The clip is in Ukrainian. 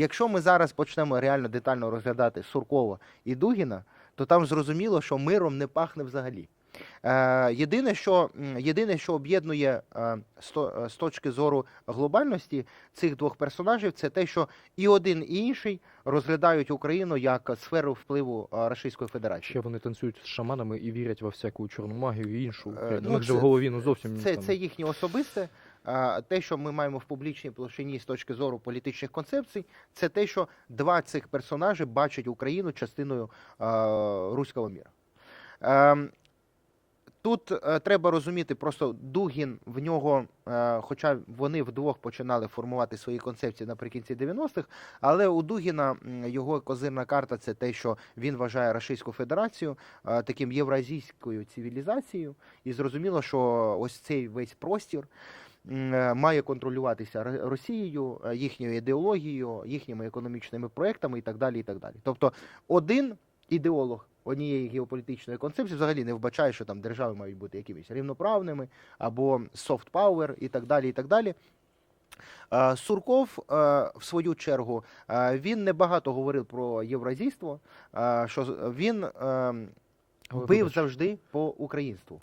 якщо ми зараз почнемо реально детально розглядати Суркова і Дугіна, то там зрозуміло, що миром не пахне взагалі. Е, єдине, що, єдине, що об'єднує е, з, е, з точки зору глобальності цих двох персонажів, це те, що і один, і інший розглядають Україну як сферу впливу е, Російської Федерації. Ще вони танцюють з шаманами і вірять во всяку чорну магію і іншу. Е, Е, ну, них же в голові ну зовсім Це, це їхнє особисте. Те, що ми маємо в публічній площині з точки зору політичних концепцій, це те, що два цих персонажі бачать Україну частиною а, руського міра. Ем, Тут е, треба розуміти, просто Дугін в нього, е, хоча вони вдвох починали формувати свої концепції наприкінці 90-х, але у Дугіна його козирна карта це те, що він вважає Російську Федерацію е, таким євразійською цивілізацією, і зрозуміло, що ось цей весь простір е, має контролюватися Ро- Росією, е, їхньою ідеологією, їхніми економічними проектами і так далі. І так далі. Тобто, один ідеолог однієї геополітичної концепції взагалі не вбачає, що там держави мають бути якимись рівноправними або soft power і так далі. І так далі. Е, Сурков, е, в свою чергу, е, він небагато говорив про євразійство, що він е, бив завжди по українству.